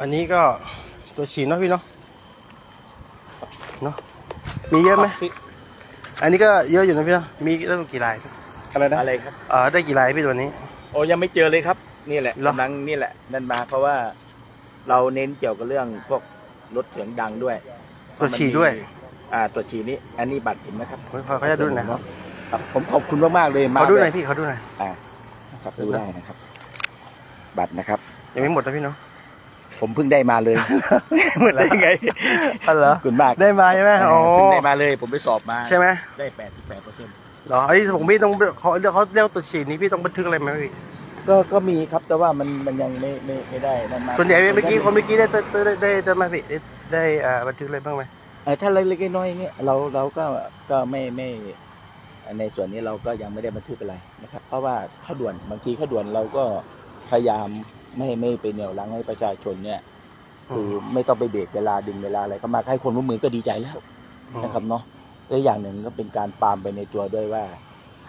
อันนี้ก็ตัวฉีดเนาะพี่เนาะเนาะมีเยอะไหมอันนี้ก็เยอะอยู่นะพี่เนาะมีได้กี่ลายอะไรนะอะไรครับเออได้กี่ลายพี่ตัวนี้ โอ้ยังไม่เจอเลยครับ นี่แหละเหรอกำลังนี่แหละนั่นมา เพราะว่าเราเน้นเกี่ยวกับเรื่องพวกลดเสียงดังด้วย ตัวฉีดด้วย อ่าตัวฉีดนี้อันนี้บัตรเห็นไหมครับขอเขาจะดูหน่อยครับครับผมขอบคุณมากๆเลยมาเขาดูหน่อยแบบพี่เขาดูหน่อยอ่าครับดูได้นะครับ บัตรนะครับ ยังไม่หมดนะพี่เนาะผมเพิ่งได้มาเลย หมดได้ยังไงอ๋อเหรอขอบคุณมากได้มาใช่ไหมอ๋อเพิ่งได้มาเลย ผมไปสอบมาใช่ไหมได้แปดสิบแปดเปอร์เซ็นต์เหรอไอ้ยผมพี่ต้องเขาเขาเรียกตัวฉีดนี้พี่ต้องบันทึกอะไรไหมพี่ก็ก็มีครับแต่ว่ามันมันยังไม่ไม่ไม่ได้นั่นมากส่วนใหญ่เมื่อกี้คนเมื่อกี้ได้ได้ได้ได้ได้มาพี่ได้ได้อ่าบันทึกอะไรบ้างไหมเอ่อถ้าเล็กๆน้อยๆอย่างเงี้ยเราเราก็ก็ไม่ไม่ในส่วนนี้เราก็ยังไม่ได้บันทึกอะไรนะครับ เพราะว่าข้าวด่วนบางทีข้าวด่วนเราก็ พยายามไม่ไม่ไปเหนี่ยวรั้งให้ประชาชนเนี่ย คือไม่ต้องไปเบรกเวลาดึงเวลาอะไรก็มาให้คนร่วมมือก็ดีใจแล้วนะครับเนาะและอย่างหนึ่งก็เป็นการปรามไปในตัวด้วยว่า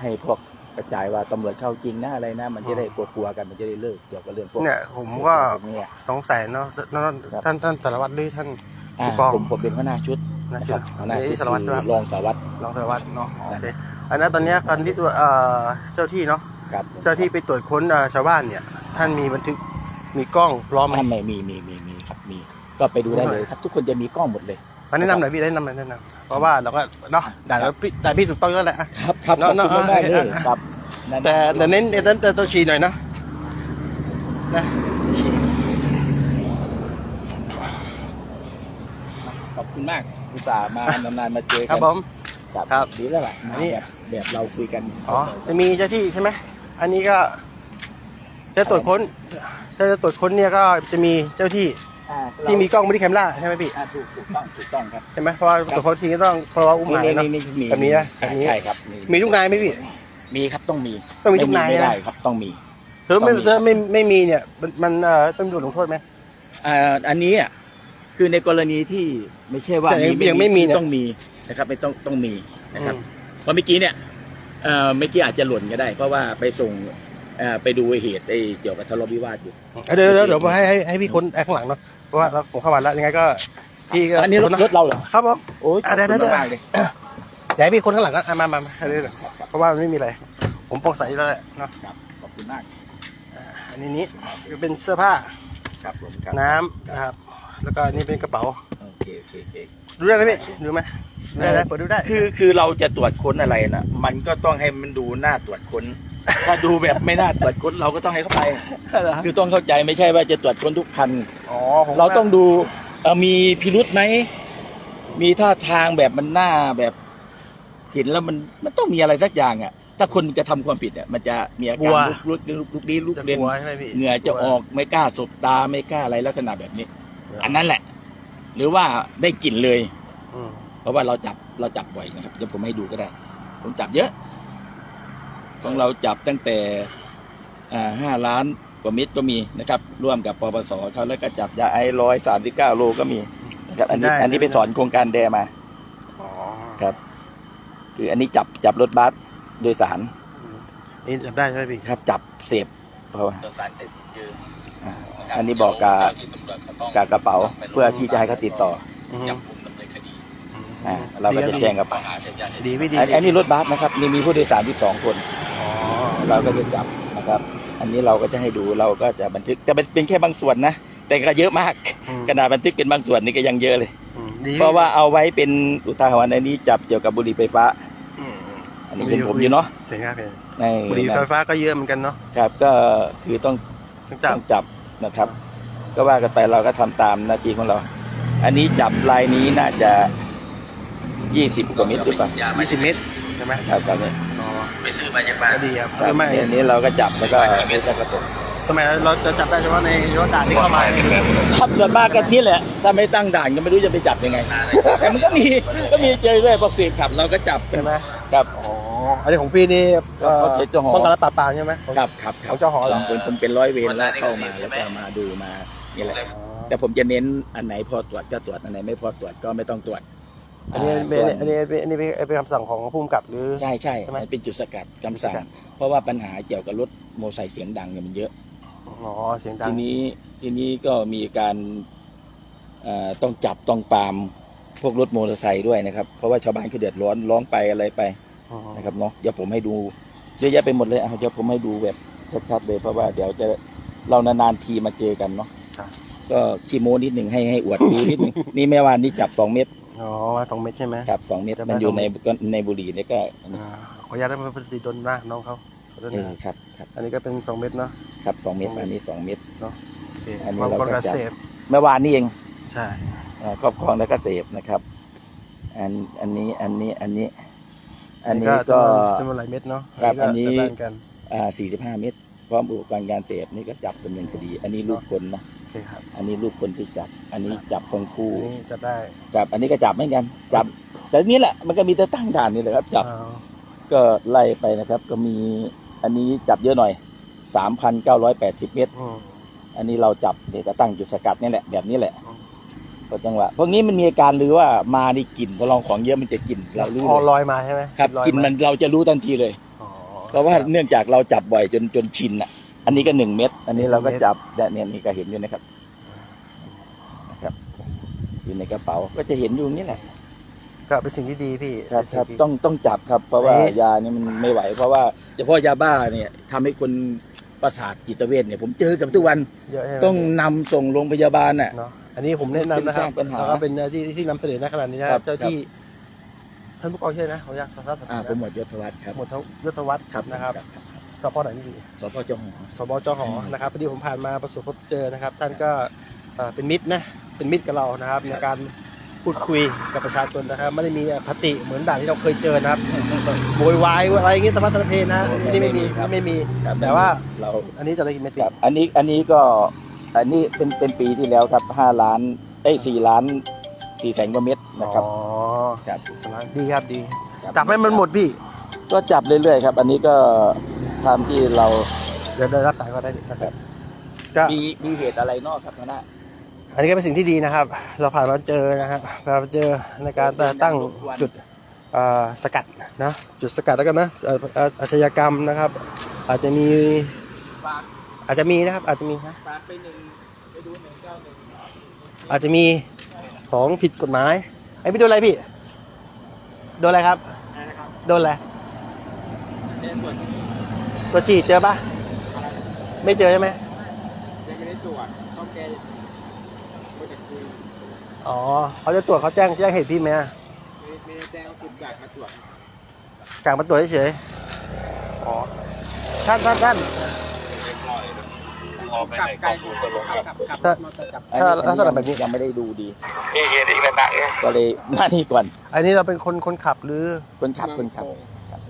ให้พวกกระจายว่าตำรวจเข้าจริงนะอะไรนะ มันจะได้กลัวๆกันมันจะได้เลิกเกี่ยวกับเรื่องพวกเนี่ยผมก็พวเนี่ยสงสัยเนาะท่านท่านท่านสารวัตรหรือท่านอ่าผู้กองผมผมเป็นหัวหน้าชุดนะนะคครัรับบหัวหน้าชุนี่ดสารวัตรใช่ไหมคือรองสารวัตรรองสารวัตรเนาะโอเคอันนั้นตอนเนี้ยคันที่ตัวเอ่อเจ้าที่เนาะครับเจ้าที่ไปตรวจค้นเอ่อชาวบ้านเนี่ย ท่านมีบันทึกมีกล้องพร้อมไหมท่านไม่มีมีมีมีครับมี ก็ไปดูได้เลยครับ ทุกคนจะมีกล้องหมดเลย มาแนะนำหน่อยพี่แนะนำหน่อยแนะนำเพราะว่าเราก็เนาะด่านแล้วพี่แต่พี่ถูกต้องแล้วแหละอะครับครับเนอะขอบคุณเนอะมากๆเลยเออครับนั่นแต่แต่เน้นแต่แต่ตัวฉีดหน่อยเนาะนะฉีดขอบคุณมากอุตส่าห์มานานๆมาเจอครักับผม ครับครับดีแล้วล่ะอันนี้ แบบแบบเราคุยกันอ๋อจะมีเจ้าที่ใช่ไหมอันนี้ก็ จะตรวจค้นถ้าจะตรวจค้นเนี่ยก็จะมีเจ้าที่อ่าที่มีกล้องบอดี้แคมราใช่ไหมพี่อ่าถูกถูกต้องถูกต้องครับใช่ไหมเพราะว่าตรวจค้นทีก็ต้องเพราะว่าอุ้มหมายนี่เนาะนี่นี่มีแบบนี้นะอ่าแบบนี้ ใช่ครับมีทุกนายไหมพี่ มีครับต้องมีต้องมีทุกนายไม่นะได้ครับต้องมี ถ้าไม่ต้องมี ถ้าไม่ไม่มีเนี่ยมันมันเอ่อต้องโดนลงโทษไหม อ่าอันนี้อะคือในกรณีที่ไม่ใช่ว่าแต่ยังยังไม่มีเนี่ย ต้องมีนะครับไม่ต้องต้องมีนะครับอืมเพราะเมื่อกี้เนี่ยเอ่อเมื่อกี้อาจจะหล่นก็ได้ เพราะว่าไปส่ง เอ่อไปดูเหตุไอ้เกี่ยวกับทะเลาะวิวาทอยู่เดี๋ยวเดี๋ยวเดี๋ยวมาให้ให้ให้พี่ค้นไอ้ข้างหลังเนาะเพราะว่าเราผมเข้ามาแล้วยังไงก็พี่ก็อันนี้รถค้ะรถเราเหรอ ครับผม โอ้ยอะเดี๋ยวเดี๋ยวขอบคุณมากเลยเดี๋ยวให้พี่ค้นข้างหลังก็อะมามามาเรื่อยๆเพราะว่ามันไม่มีอะไร ผมโปร่งใสอยู่แล้วแหละเนาะครับขอบคุณมากอันนี้นี้เป็นเสื้อผ้าครับผมครับน้ำนะครับแล้วก็อันนี่เป็นกระเป๋าโอเคโอเคโอเคดูได้ไหมพี่ดูไหมดูได้ไหมเปิดดูได้ คือคือเราจะตรวจค้นอะไรนะมันก็ต้องให้มันดูน่าตรวจค้น ถ้าดูแบบไม่น่าตรวจค้นเราก็ต้องให้เข้าไป คือต้องเข้าใจไม่ใช่ว่าจะตรวจค้นทุกคัน อ๋อผมเราต้องดูเอ่อมีพิรุษไหม มีท่าทางแบบมันหน้าแบบเห็นแล้วมันมันต้องมีอะไรสักอย่างอะ ถ้าคนจะทำความผิดอะมันจะมีอาการลุกลุกลุกลุกลี้ลุกจะเล่นกลัวใช่ไหมพี่เหงื่อจะออกไม่กล้าสบตาไม่กล้าอะไรลักษณะแบบนี้ อันนั้นแหละ หรือว่าได้กลิ่นเลย อืมเพราะว่าเราจับเราจับบ่อยนะครับเดี๋ยวผมให้ดูก็ได้ ผมจับเยอะ ของเราจับตั้งแต่อ่าห้าล้านกว่าเม็ดก็มีนะครับ ร่วมกับปปสเขาแล้วก็จับยาไอร้อยสามสิบเก้าโลก็มีนะครับอันนี้อันนี้ไปสอนโครงการแดมาอ๋อครับ คืออันนี้จับจับรถบัสโดยสารนี่จับได้ใช่ไหมพี่ครับ จับเสพเพราะว่าอ่าอันนี้บอกกับกับกระเป๋าเพื่อที่จะให้เขาติดต่ออืม อ่าเราก็จะแจ้งกับดีไม่ดีอันอันนี้รถบัสนะครับนี่มีผู้โดยสารที่สองคนอ๋อเราก็จะจับนะครับ อันนี้เราก็จะให้ดูเราก็จะบันทึกแต่เป็นเป็นแค่บางส่วนนะแต่ก็เยอะมากอืมขนาดบันทึกเป็นบางส่วนนี่ก็ยังเยอะเลยอืมดีเพราะว่าเอาไว้เป็นอุทาหรณ์อันนี้จับเกี่ยวกับบุหรี่ไฟฟ้าอืมอันนี้เป็นผมอยู่เนาะเสียงครับพี่ในบุหรี่ไฟฟ้าก็เยอะเหมือนกันเนาะครับ ก็คือต้องต้องจับต้องจับนะครับ ก็ว่ากันไปเราก็ทำตามหน้าที่ของเรา อันนี้จับลายนี้น่าจะ ยี่สิบกว่าเมตรหรือเปล่ายี่สิบเมตรใช่ไหมครับครับเนี่ยอ๋อไปซื้อมาจากบ้านก็ดีครับครับไม่เนี่ยอันนี้เราก็จับแล้วก็ไม่ต้องกระสบสมัยเราจะจับได้เฉพาะในรถด่านที่เข้ามาครับส่วนมากก็นี่แหละ ถ้าไม่ตั้งด่านก็ไม่รู้จะไปจับยังไง แต่มันก็มีก็มีเจอเรื่อยพวกสีขับเราก็จับใช่ไหมครับอ๋ออันนี้ของพี่นี่เอ่อเขาเจ้าหอป้องกันและปราบปรามใช่ไหมครับครับคขรัองเจ้าหอเหรอผมผมเป็นร้อยเวรแล้วเข้ามาแล้วก็มาดูมานี่แหละแต่ผมจะเน้นอันไหนพอตรวจก็ตรวจอันไหนไม่พอตรวจก็ไม่ต้องตรวจ อันนี้เป็นส่วอันนี้เป็นอันนี้เป็นเป็นคำสั่งของผู้กำกับหรือ ใช่ใช่ใช่ไหมมันเป็นจุดสกัดคำสั่ง จุดสกัด เพราะว่าปัญหาเกี่ยวกับรถโมอไซค์เสียงดังเนี่ยมันเยอะ อ๋อเสียงดังทีนี้ทีนี้ก็มีการเอ่อต้องจับต้องปรามพวกรถมอเตอร์ไซค์ด้วยนะครับ เพราะว่าชาวบ้านเขาเดือดร้อนร้องไปอะไรไปอ๋อนะครับเนาะเดี๋ยวผมให้ดูเยอะแยะไปหมดเลยอะเดี๋ยวผมให้ดูแบบชัดๆเลยเพราะว่าเดี๋ยวจะเรานานๆทีมาเจอกันเนาะครับก็ชิโมนิดหนึ่งให้ให้อวดดูนิดหนึ่งนี่แม่วานนี่จับสองเม็ด อ๋อว่าสองเม็ดใช่ไหมจับสองเม็ดจะมามันอยู่สองในเม็ดก็ในบุหรี่นี่ก็อันนี้อ่าขออนุญาตได้มาปฏิดนหน้าน้องเขาขอโทษเอนะอครับครับอันนี้ก็เป็นสองเม็ดเนาะ ครับสองเม็ดสองเม็ดอันนี้สองเม็ด โอเคอันนี้บางเราคนก็ก็จับเสพเมื่อวานนี่เองใช่อ่าครอบครองแล้วก็เสพนะครับ อันอันนี้อันนี้อันนี้ อันนี้ก็ จำนวนหลายเม็ดเนาะครับอันนี้ก็จะแบ่งกัน อ่าสี่สิบห้าเม็ดพร้อมอุปกรณ์การเสพนี่ก็จับดำเนินคดี อันนี้ลูกคนนะโอ เคครับอันนี้ลูกคนที่จับ อันนี้จับทั้งคู่อันนี้จะได้จับ อันนี้ก็จับเหมือนกัน จับ แต่นี่แหละมันก็มีแต่ตั้งด่านนี่แหละครับจับอ่าก็ไล่ไปนะครับ ก็มี อันนี้จับเยอะหน่อยสามพันเก้าร้อยแปดสิบเมตรอืมอันนี้เราจับเดี๋ยวก็ตั้งจุดสกัดนี่แหละแบบนี้แหละอืมก็จังหวะพวกนี้มันมีอาการหรือว่ามานี่กลิ่นพอลองของเยอะมันจะกลิ่นเรารู้พอเลยลอยมาใช่ไหมครับลอยกลิ่นมันเราจะรู้ทันทีเลยอ๋อเพราะว่าเนื่องจากเราจับบ่อยจนจนชินอะ อันนี้ก็หนึ่งเม็ด อันนี้เราก็หนึ่งเม็ดจับเนี่ยเนี่ยนี่ก็เห็นอยู่นะครับนะครับ อยู่ในกระเป๋าก็จะเห็นอยู่นี่แหละก็เป็นสิ่งที่ดีพี่ครับเป็นครับสิ่ที่ต้องต้องจับครับ เพราะว่าเอ๊ะยานี่มันไม่ไหว เพราะว่าเฉพาะยาบ้าเนี่ยทำให้คนประสาทจิตเวชเนี่ยผมเจอกับทุกวันเยอะใช่ไหมต้องนำส่งโรงพยาบาลน่ะเนาะอันนี้ผมแนะนำนะคเป็นสรัร้าบงปัญหาแล้วก็เป็นหน้าที่ที่นำเสนอในขนาดนี้นะครับเจ้าที่ท่านผู้กองชื่อนะขออนุญาตขอทราบอ่านะผมหมวดยศวัฒน์ครับหมวดยศวัฒน์ครับนะครับครับส พไหนพี่สพจหอ สบจหอนะครับพอดีผมผ่านมาประสบพบเจอนะครับ ท่านก็เอ่อเป็นมิตรนะเป็นมิตรกับเรานะครับ ในการพูดคุยกับประชาชนนะครับ ไม่ได้มีอคติเหมือนด่านที่เราเคยเจอนะครับโวยวายอะไรอย่างงี้ตะพัดตะเพนะอันนี่ไม่มีไม่มี ครับแต่ว่าเราอันนี้จะได้กินเม็ดครับอันนี้อันนี้ก็อันนี้เป็นเป็นปีที่แล้วครับห้าล้านเอ้ยสี่ล้านสี่แสนกว่าเม็ดนะครับอ๋อครับสลายดีครับดีครับจับให้มันหมดพี่ ก็จับเรื่อยๆครับ อันนี้ก็ ทำที่เราเดี๋ยวเดี๋ยวรับสายก็ได้นะครับก็มีมีเหตุอะไรนอกครับคณะอันนี้ก็เป็นสิ่งที่ดีนะครับ เราผ่านมาเจอนะครับเราเจอในการตั้งจุดเอ่อสกัดนะจุดสกัดแล้วกันนะเอ่อเอ่ออาชญากรรมนะครับ อาจจะมีฝากอาจจะมีนะครับ อาจจะมีนะฝากไปหนึ่งไปดูหนึ่งเก้าหนึ่งอาจจะมีของผิดกฎหมายไอ้พี่โดนอะไรพี่โดนอะไรครับนะครับโดนอะไรเรียน ตรวจตัวฉีดเจอปะไม่เจอใช่ไหมยังไม่ได้ตรวจเขาแกก็จะคุยอ๋อเขาจะตรวจเขาแจ้งแจ้งเหตุพี่ไหมอะไม่ไม่ได้แจ้งว่าคุณอยากมาตรวจกลางมาตรวจเฉยๆอ๋อท่านท่านท่านออกไปไหนก็พูดตลงครับถ้าอันถ้านี้ลักษณะแบบนี้ยังไม่ได้ดูดีก็เลยมานี่ก่อน อันนี้เราเป็นคนคนขับหรือคนขับคนขับ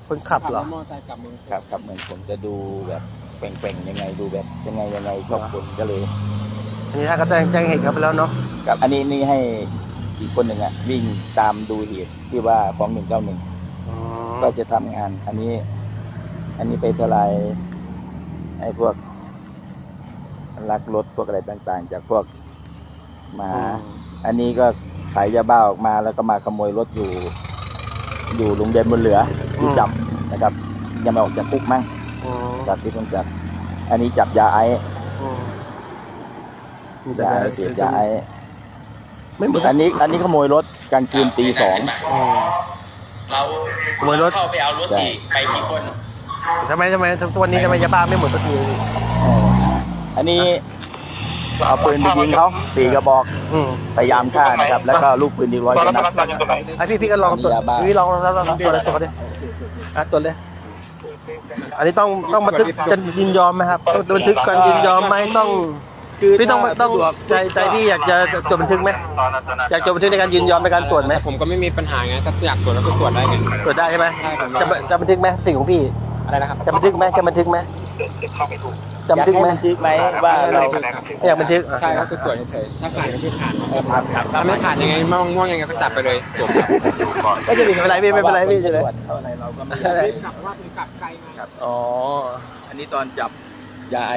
คนขับเหรอ มอไซค์กลับเมืองครับครับเหมือนผมจะดูแบบแกว่งๆยังไงดูแบบยังไงยังไงชอบคนก็เลยอันนี้ท่านก็แจ้งแจ้งเหตุเขาไปแล้วเนาะครับอันนี้นี่ให้อีกคนหนึ่งอะวิ่งตามดูเหตุที่ว่าของหนึ่งเก้าหนึ่งอ๋อก็จะทำงาน อันนี้ อันนี้ไปทลายไอ้พวกลักรถพวกอะไรต่าง ๆ จากพวกหมา อันนี้ก็ขายยาบ้าออกมาแล้วก็มาขโมยรถอยู่ อยู่โรงเรียนบนเหลือ ที่จับนะครับ ยังไม่ออกจากคุกมั้งอืมจับที่ต้องจับ อันนี้จับยาไอซ์อืมมีแต่ยาไอซ์เสพยาไอซ์ไม่เหมือนอันนี้ อันนี้ขโมยรถกลางคืนตีสองอืมเราขโมยรถเข้าไปเอารถใช่อีกไปกี่คนทำไมทำไมทุกวันนี้ทำไมยาบ้าไม่หมดสักทีเอออันนี้เอาปืนไปยิงเขาสี่กระบอกอืมพยายามฆ่านะครับ แล้วก็ลูกปืนอีกร้อยกว่านัดไอพี่พี่ก็ลองตรวจยาบ้าพี่ลองลองลองลองตรวจเลยตรวจเลย อะตรวจเลย อันนี้ต้องต้องบันทึกจะยินยอมไหมครับต้องบันทึกการยินยอมไหมต้องพี่ต้องต้องใจใจพี่อยากจะจดบันทึกไหมอยากจดบันทึกในการยินยอมในการตรวจไหมผมก็ไม่มีปัญหาไงถ้าอยากตรวจแล้วก็ตรวจได้ไงตรวจได้ใช่ไหมใช่ครับจะจะบันทึกไหมสิ่งของพี่อะไรนะครับจะบันทึกไหมจะบันทึกไหม จะอยาบักนทึกให้ไหมบันทึกไหมว่าเราอยากบันทึกอะใช่ก็คือตรวจเฉยๆถ้าผ่านก็คือผ่านครับครับถ้าไม่ผ่านยังไงม่วงม่วงยังไงก็จับไปเลยจบครับไม่จะมีไม่เป็นไรพี่ไม่เป็นไรพี่ใช่ไหมเท่าไหร่เราก็ไม่อยากอะไรกลับว่าผมกลับไกลมาอ๋ออันนี้ตอนจับยาไอ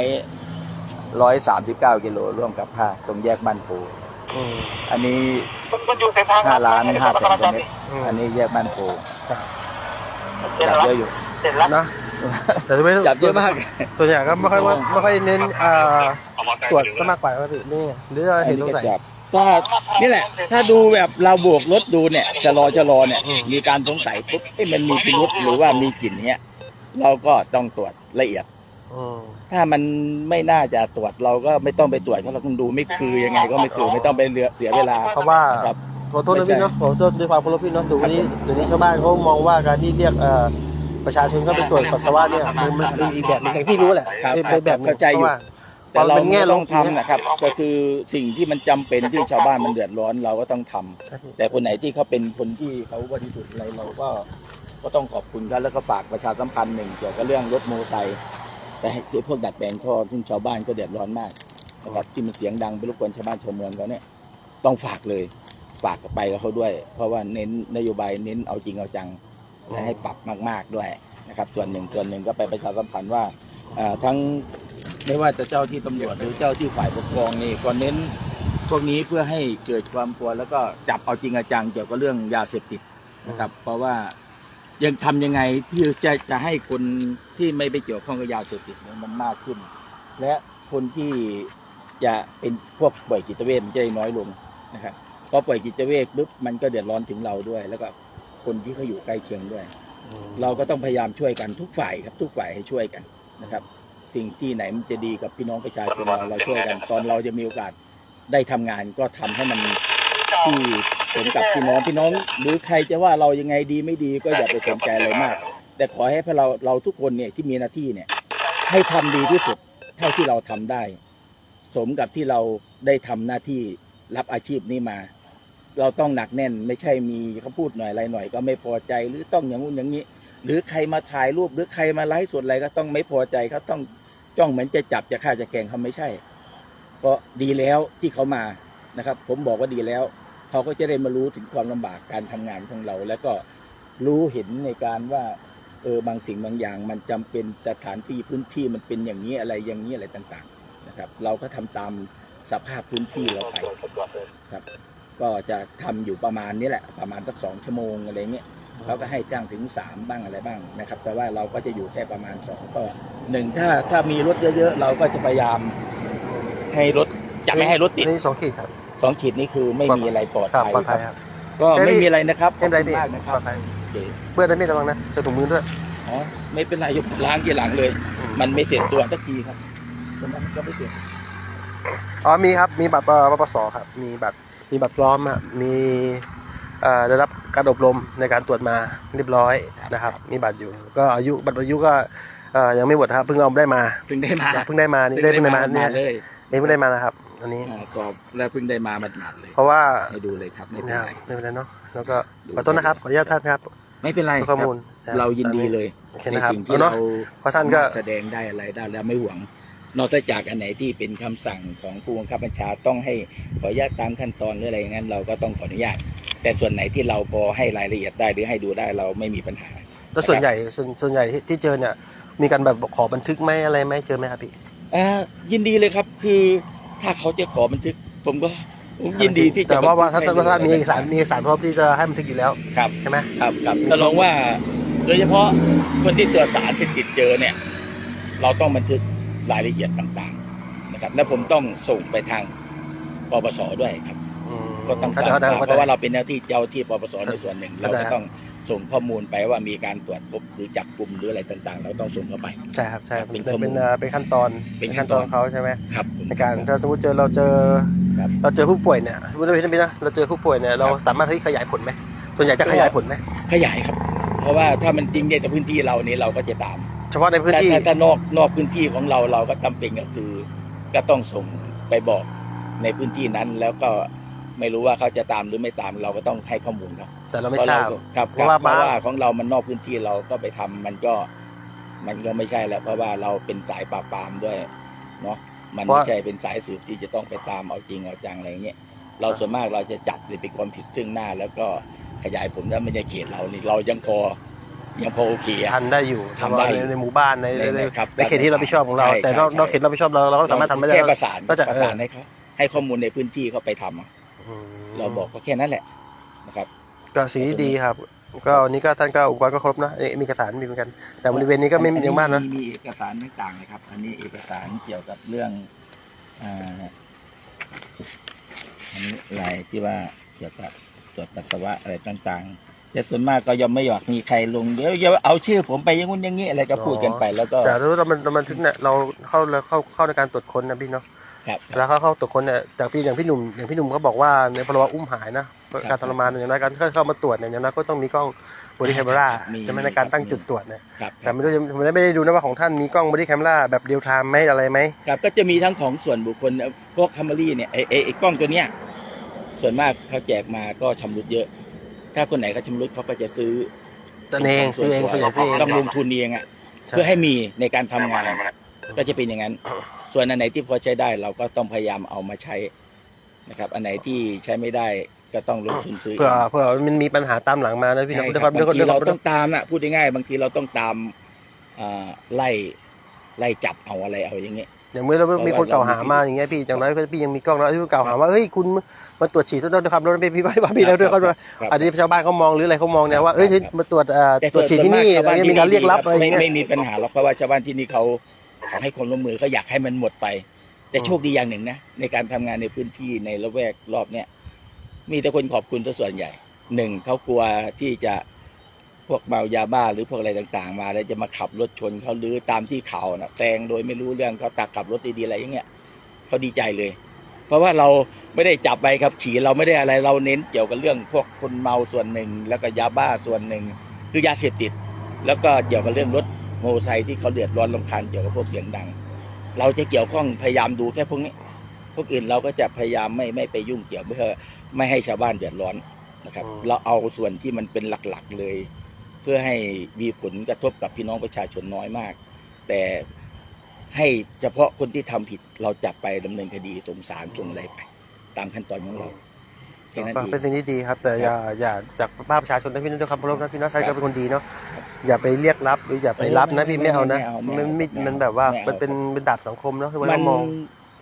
ร้อยสามสิบเก้ากิโลร่วมกับผ้าตรงแยกบ้านปูอืมอันนี้ห้าล้านห้าแสนกว่าเม็ดอืมอันนี้แยกบ้านปูครับจับเยอะอยู่นะ แต่ไม่จับเยอะมาก ส่วนใหญ่ก็ไม่ค่อยว่าไม่ค่อยเน้นเอ่อตรวจสมัครกว่าครับพี่นี่หรือว่าเห็นตรงไหนก็นี่แหละ ถ้าดูแบบเราบวกรถดูเนี่ยจะรอจะรอเนี่ยอืมมีการสงสัยปุ๊บเอ้มันมีพิรุษหรือว่ามีกลิ่นเนี้ยเราก็ต้องตรวจละเอียดอืมถ้ามันไม่น่าจะตรวจเราก็ไม่ต้องไปตรวจก็เราต้องดูไม่คือยังไงก็ไม่คือไม่ต้องไปเสียเวลา เพราะว่าครับขอโทษนะพี่เนาะขอโทษด้วยความเคารพพี่เนาะดูวันนี้เดี๋ยวนี้ชาวบ้านเขามองว่าการที่เรียกเอ่อ ประชาชนเข้าไปตรวจปัสสาวะเนี่ยมันมันเป็นอีกแบบหนึงอย่างที่รู้แหละครับเป็นเป็นแบบหนึ่งเข้าใจอยู่พระว่แต่เรามันเป็นแง่ไม่ลต้งองทุนทำนะครับ ก็คือสิ่งที่มันจำเป็นที่ชาวบ้านมันเดือดร้อนเราก็ต้องทำแต่คนไหนที่เขาเป็นคนที่เขาบริสุทธิ์อะไรเราก็ก็ต้องขอบคุณเขาแล้วก็ฝากประชาสัมพันธ์หนึ่งเกี่ยวกับเรื่องรถโมอไซค์แต่ให้พวกดัดแปลงท่อซึ่งชาวบ้านก็เดือดร้อนมากนะครับที่มันเสียงดังไปรบกวนชาวบ้านชาวเมืองเขาเนี่ยต้องฝากเลย ฝากไปกับเขาด้วย เพราะว่าเน้นนโยบายเน้นเอาจริงเอาจัง และให้ปรับมาก ๆด้วยนะครับ ส่วนหนึ่งส่วนหนึ่งก็ไปประชาสัมพันธ์ว่าอ่าทั้งไม่ว่าจะเจ้าที่ตำรวจหรือเจ้าที่ฝ่ายปกครองนี่ก็เน้นพวกนี้เพื่อให้เกิดความกลัวแล้วก็จับเอาจริงเอาจังเกี่ยวกับเรื่องยาเสพติดนะครับ เพราะว่ายังทำยังไงที่จะจะให้คนที่ไม่ไปเกี่ยวข้องกับยาเสพติดเนี่ยมันมากขึ้น และคนที่จะเป็นพวกป่วยจิตเวชมันจะได้น้อยลงนะครับพอป่วยจิตเวชปุ๊บมันก็เดือดร้อนถึงเราด้วยแล้วก็ คนที่เขาอยู่ใกล้เคียงด้วย เราก็ต้องพยายามช่วยกันทุกฝ่ายครับ ทุกฝ่ายให้ช่วยกันนะครับ สิ่งที่ไหนมันจะดีกับพี่น้องประชาชนเราเราช่วยกัน ตอนเราจะมีโอกาสได้ทำงานก็ทำให้มันที่ผลกับพี่น้องพี่น้อง หรือใครจะว่าเรายังไงดีไม่ดีก็อย่าไปสนใจอะไรมาก แต่ขอให้พวกเราเราทุกคนเนี่ยที่มีหน้าที่เนี่ย ให้ทำดีที่สุดเท่าที่เราทำได้ สมกับที่เราได้ทำหน้าที่รับอาชีพนี้มา เราต้องหนักแน่น ไม่ใช่มีเขาพูดหน่อยอะไรหน่อยก็ไม่พอใจหรือต้องอย่างงู้นอย่างนี้ หรือใครมาถ่ายรูปหรือใครมาไลฟ์สดอะไรก็ต้องไม่พอใจเขาต้องจ้องเหมือนจะจับจะฆ่าจะแกงเขาไม่ใช่ก็ดีแล้วที่เขามานะครับ ผมบอกว่าดีแล้ว เขาก็จะได้มารู้ถึงความลำบากการทำงานของเรา แล้วก็รู้เห็นในการว่าเออบางสิ่งบางอย่าง มันจำเป็นสถานที่พื้นที่มันเป็นอย่างนี้อะไรอย่างนี้อะไรต่าง ๆ นะครับ เราก็ทำตามสภาพพื้นที่เราไปครับ ก็จะทำอยู่ประมาณนี้แหละประมาณสักสองชั่วโมงอะไรเงี้ยเขาก็ให้จ้างถึงสามบ้างอะไรบ้างนะครับ แต่ว่าเราก็จะอยู่แค่ประมาณสองก็หนึ่งถ้าถ้ามีรถเยอะๆ เราก็จะพยายามให้รถจะไม่ให้รถติดอันนี่สองขีดครับสองขีดนี่คือไม่มีอะไรปลอดครับภัยปลอดคภัรัยบครับ ก็ไม่มีอะไรนะครับไม่เป็นไรขอบพี่คุณมากนะคปรัลบอดภัยโอเคเพื่อนได้ไม่ระวังนะใส่ถุงมือด้วยอ๋อไม่เป็นไรยกล้างทีหลังเลย มันไม่เสร็จตัวสักทีครับตรงนั้นก็ไม่เสร็จ อ๋อมีครับ มีบัตรปปสครับ มีบัตรมีบัตรพร้อมอะมีเอ่อได้รับการอบรมในการตรวจมาเรียบร้อยนะครับ มีบัตรอยู่ ก็อายุบัตรอายุก็เอ่อยังไม่หมดครับเพิ่งเอาได้มาเพิ่งได้มาเพิ่งได้มานี่ได้เพิ่งได้มาเนี่ยเลยนี่เพิ่งได้มานะครับอันนี้อ่าสอบแล้วเพิ่งได้มาหมาดๆเลย เพราะว่าให้ดูเลยครับไม่เป็นนะครับไรไม่เป็นไรเนาะแล้วก็ขอโทษนะครับขออนุญาตท่านครับ ไม่เป็นไรข้อมูลครับเรายินดีเลยโอเคในนะครับสิ่งที่เอาเนาะเราเพราะท่านก็แสดงได้อะไรได้แล้วไม่หวง นอกจากอันไหนที่เป็นคำสั่งของผู้บังคับบัญชาต้องให้ขออนุญาตตามขั้นตอนหรืออะไรอย่างนั้นเราก็ต้องขออนุญาต แต่ส่วนไหนที่เราพอให้รายละเอียดได้หรือให้ดูได้เราไม่มีปัญหาแล้วส่วนใหญ่ส่วนส่วนใหญ่ที่ที่เจอเนี่ย มีการแบบขอบันทึกไหมอะไรไหมเจอไหมครับพี่อ่ายินดีเลยครับคือถ้าเขาจะขอบันทึก ผมก็ผมยินดีที่จะแต่ว่าว่าบัถ้านทึกถ้าให้ถ้ามีเอกสารมีเอกสารพร้อมที่จะให้บันทึกอยู่แล้วครับใช่ไหมครับครับแต่ลองว่าโดยเฉพาะคนที่ตรวจสารเสพติดเจอเนี่ย เราต้องบันทึก รายละเอียดต่างๆนะครับ และผมต้องส่งไปทางปปสด้วยครับอืมก็ต้องเข้าตามใจเข้าใจเพราะว่าเราเป็นหน้าที่เจ้าที่ปปสในส่วนหนึ่ง เราเข้าใจก็ต้องส่งข้อมูลไปว่ามีการตรวจพบหรือจับกลุ่มหรืออะไรต่างๆ เราต้องส่งเข้าไป ใช่ครับใช่เป็นเป็นข้อมูลเป็นเอ่อเป็นขั้นตอนเป็นขั้ขั้นนตตออนนของเขาใช่ไหมครับผมในการถ้าสมมติเจอเราเจอครับเราเจอผู้ป่วยเนี่ยสมมติเราเป็นนะเราเจอผู้ป่วยเนี่ยเราสามารถที่ขยายผลไหมส่วนใหญ่จะขยายผลไหมขยายครับ เพราะว่าถ้ามันจริงในแต่พื้นที่เรานี้เราก็จะตาม เฉพาะในพื้นแต่ที่ถ้าถ้านอกนอกพื้นที่ของเราเราก็จำเป็นก็คือ ก็ต้องส่งไปบอกในพื้นที่นั้นแล้วก็ไม่รู้ว่าเขาจะตามหรือไม่ตามเราก็ต้องให้ข้อมูลครับแต่เราไม่ทราบครับเพครับราะว่าเพราะบางว่าของเรามันนอกพื้นที่เราก็ไปทำมันก็ มันก็ไม่ใช่แล้วเพราะว่าเราเป็นสายปราบปรามด้วยเนาะมันไม่ใช่เป็นสายสืบที่จะต้องไปตามเอาจริงเอาจังอะไรเงี้ยเราส่วนมากเราจะจับหรือเป็นความผิดซึ่งหน้า แล้วก็ขยายผลแล้วไม่ใช่เขตเรานี่เรายังพอ ยังพอโอเคอะ ทันได้อยู่ทำได้ในในหมู่บ้านในในในในครับในเขตที่เราไม่ชอบของเรา ใช่แต่นอกใช่ นอกเขตเราไม่ชอบเราเราก็สามารถทำไม่ได้ แค่ประสานก็จะ ประสานให้เขาให้ข้อมูลในพื้นที่เขาไปทำอะอืมเราบอกก็แค่นั้นแหละนะครับ ก็สิ่งที่ดีครับ ก็วันนี้ก็ท่านก็อุปกรณ์ก็ครบนะเอ๊ะมีเอกสารมีเหมือนกัน แต่บริเวณนี้ก็ไม่มีเยอะมากนะมีเอกสารต่างๆนะครับ อันนี้เอกสารเกี่ยวกับเรื่องอ่าอันนี้ลายที่ว่าเกี่ยวกับตรวจปัสสาวะอะไรต่างๆ แต่ส่วนมากก็ยังไม่อยากมีใครลงเดี๋ยวอย่าเอาชื่อผมไปอยังงู้นอย่างนี้อะไรก็พูดกันไปแล้วก็ แต่ถ้าเรามันเรามันทึกเนี่ยเราเข้าเข้าเข้าในการตรวจค้นนะพี่เนาะครับแล้วเขาเข้าตรวจค้นเนี่ยจากพี่อย่างพี่หนุ่มอย่างพี่หนุ่มเขาบอกว่าในพรบอุ้มหายนะการทรมานอย่างน้อยการเข้ามาตรวจเนี่ยอย่างน้อยก็ต้องมีกล้องบอดี้แคมราใช่ไหมในการตั้งจุดตรวจเนี่ยครับแต่ไม่รู้จะผมไม่ได้ดูนะว่าของท่านมีกล้องบอดี้แคมราแบบเรียลไทม์ไหมอะไรไหมครับก็จะมีทั้งของส่วนบุคคลพวกคัมเมอรี่เนี่ยไอ้ไอ้ไอ้กล้องตัวเนี้ยส่วนมากเขาแจกมาก็ชำรุดเยอะ ถ้าคนไหนเขาชำรุดเขาก็จะซื้อตัวเองซื้อเองส่วนใหญ่ซื้อเองต้องลงทุนเองอะใช่เพื่อให้มีในการทำงานก็จะเป็นอย่างนั้น ส่วนอันไหนที่พอใช้ได้เราก็ต้องพยายามเอามาใช้นะครับ อันไหนที่ใช้ไม่ได้ก็ต้องลงทุนซื้อเพื่อเพื่อมันมีปัญหาตามหลังมานะพี่ใช่นะคด้วยรัความด้วยบางทีด้วยคเราวามต้องตามน่ะพูดง่ายๆบางทีเราต้องตามอ่าไล่ไล่จับเอาอะไรเอาอย่างเงี้ย อย่างเมื่อเรามีคนกล่าวหามาอย่างเงี้ยพี่อย่างน้อยพี่ยังมีกล้องแล้วที่กล่าวหาว่าเฮ้ยคุณมาตรวจฉี่ต้นด้วยความรถพี่พี่พี่พี่แล้วด้วยก็ครับอันนี้ชาวบ้านเขามองหรืออะไรเขามองเนี่ยว่าเอ้ยมาตรวจเอ่อแต่ตรวจฉี่ที่นี่ส่วอะไรมากเงี้ยมีการเรียกรับอะไรไม่เงี้ยไม่มีปัญหาหรอกเพราะว่าชาวบ้านที่นี่เขาเขาให้ความร่วมมือเขาอยากให้มันหมดไป แต่อืมโชคดีอย่างหนึ่งนะในการทำงานในพื้นที่ในละแวกรอบเนี้ยมีแต่คนขอบคุณซะส่วนใหญ่หนึ่งเขากลัวที่จะ พวกเมายาบ้าหรือพวกอะไรต่างๆ มาแล้วจะมาขับรถชนเขาหรือตามที่ข่าวนะแซงโดยไม่รู้เรื่องเขาตักขับรถดีๆอะไรอย่างเงี้ยเขาดีใจเลย เพราะว่าเราไม่ได้จับไปครับขี่เราไม่ได้อะไรเราเน้นเกี่ยวกับเรื่องพวกคนเมาส่วนหนึ่ง แล้วก็ยาบ้าส่วนหนึ่ง คือยาเสพติด แล้วก็เกี่ยวกับเรื่องรถมอเตอร์ไซค์ที่เขาเดือดร้อนลำคาญเกี่ยวกับพวกเสียงดัง เราจะเกี่ยวข้องพยายามดูแค่พวกนี้ พวกอื่นเราก็จะพยายามไม่ไม่ไปยุ่งเกี่ยวเพื่อไม่ให้ชาวบ้านเดือดร้อนนะครับ เราเอาส่วนที่มันเป็นหลักๆเลย เพื่อให้มีผลกระทบกับพี่น้องประชาชนน้อยมาก แต่ให้เฉพาะคนที่ทำผิดเราจับไปดำเนินคดีส่งสารส่งอะไรไป ตามขั้นตอนของเราแค่นั้นก็เองเป็นสิ่งที่ดีครับ แต่อย่าอย่าจากภาพประชาชนนะพี่นะด้วยความเคารพนะพี่นะท่านก็เป็นคนดีเนาะอย่าไปเรียกรับหรืออย่าไปรับนะพี่ไม่เอานะมันไม่มันแบบว่ามันเป็นเป็นดาบสังคมเนาะที่มัเรานมอง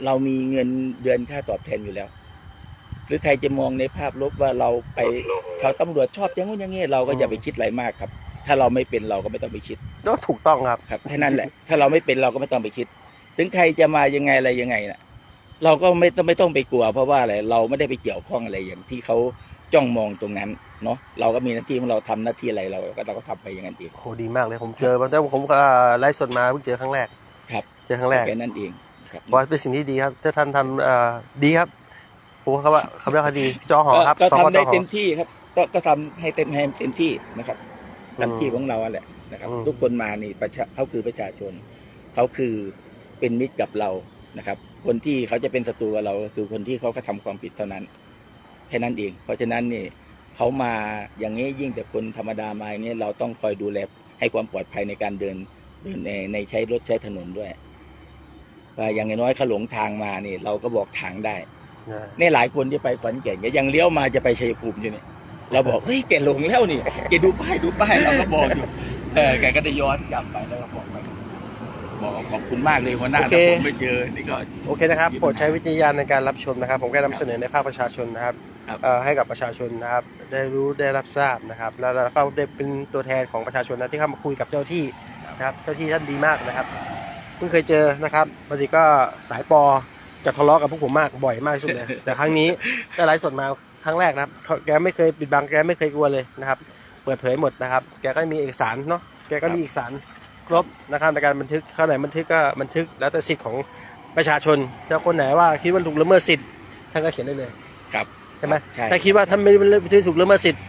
เรามีเงินเดือนค่าตอบแทนอยู่แล้ว หรือใครจะมองในภาพลบว่าเราไปชาวตำรวจชอบอย่างงู้นอย่างงี้เราก็อย่าไปคิดอะไรมากครับ ถ้าเราไม่เป็นเราก็ไม่ต้องไปคิดก็ถูกต้องครับครับแค่นั้นแหละ ถ้าเราไม่เป็นเราก็ไม่ต้องไปคิด ถึงใครจะมายังไงอะไรยังไงนะเราก็ไม่ต้องไม่ต้องไปกลัว เพราะว่าอะไรเราไม่ได้ไปเกี่ยวข้องอะไรอย่างที่เขาจ้องมองตรงนั้นเนาะเราก็มีหน้าที่ของเราทำหน้าที่อะไรเราก็เราก็ทำไปอย่างนั้นเองโหดีมากเลยผมเจอมาแต่ผมก็ไลฟ์สดมาเพิ่งเจอครั้งแรก ครับ เจอครั้งแรกแค่นั้นเองครับบอสเป็นสิ่งที่ดีครับ ถ้าท่านทำเอ่อดีครับ ผมว่าเขาว่าคำเรียกคดีจอหอครับก็สพทำจได้อหอ เต็มที่ครับ ก็ก็ทำให้เต็มให้เต็มที่นะครับอืมทำที่ของเราอะแหละนะครับ อืม ทุกคนมานี่ประชาเขาคือประชาชน เขาคือเป็นมิตรกับเรานะครับ คนที่เขาจะเป็นศัตรูกับเราก็คือคนที่เขากระทำความผิดเท่านั้นแค่นั้นเอง เพราะฉะนั้นนี่เขามาอย่างนี้ยิ่งแต่คนธรรมดามาอย่างนี้เราต้องคอยดูแลให้ความปลอดภัยในการเดินเดินในในใช้รถใช้ถนนด้วยว่าอย่างน้อยเขาหลงทางมานี่ เราก็บอกทางได้นะ เนี่ยหลายคนที่ไปขอนแก่นเนี่ยยังเลี้ยวมาจะไปชัยภูมิอยู่เนี่ยเราบอกเฮ้ยแกหลงแล้วนี่แกดูป้ายดูป้ายเราก็บอกอยู่เออแกก็จะย้อนกลับไปแล้วก็บอกไปบอกขอบคุณมากเลยหัวหน้าแต่ผมไม่เจอนี่ก็โอเคนะครับโปรดใช้วิจารณญาณในการรับชมนะครับ ผมแค่นำเสนอในภาคประชาชนนะครับครับเอ่อให้กับประชาชนนะครับ ได้รู้ได้รับทราบนะครับ แล้วแล้วก็ได้เป็นตัวแทนของประชาชนนะที่เข้ามาคุยกับเจ้าที่นะครับ เจ้าที่ท่านดีมากนะครับเพิ่งเคยเจอนะครับบางทีก็สายปอ จะทะเลาะกับพวกผมมากบ่อยมากที่สุดเลย แต่ครั้งนี้ได้ไลฟ์สดมาครั้งแรกนะครับเขาแกไม่เคยปิดบังแกไม่เคยกลัวเลยนะครับ เปิดเผยหมดนะครับ แกก็มีเอกสารเนาะแกก็มีเอกสารครบนะครับในการบันทึกข้าไหนบันทึกก็บันทึกแล้วแต่สิทธิ์ของประชาชนถ้าคนไหนว่าคิดว่าถูกละเมิดสิทธิ์ท่านก็เขียนได้เลยครับใช่ไหมใช่ถ้าคิดว่าท่านไม่ได้ถูกละเมิดสิทธิ์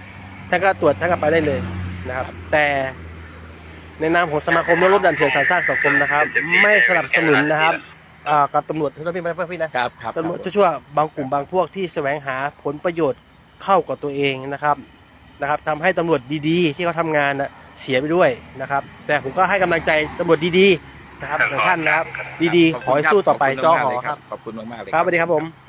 ท่านก็ตรวจท่านก็ไปได้เลยนะครับ แต่ในนามของสมาคมรถรถดันเถื่อนสายสร้างสังคมนะครับ ไม่สนับสนุนนะครับ อ่ากับตำรวจที่เราพี่ไม่พี่นะครับครับตำรวจชั่วๆบางกลุ่มบางพวกที่แสวงหาผลประโยชน์เข้ากับตัวเองนะครับนะครับทำให้ตำรวจดีๆ ที่เขาทำงานนะเสียไปด้วยนะครับ แต่ผมก็ให้กำลังใจตำรวจดีๆนะครับทุกท่านนะครับ ดีๆขอให้สู้ต่อไปขบคุณจ้อมากหอเลยครับ ขอบคุณมากๆเลย ครับสวัสดีครับผม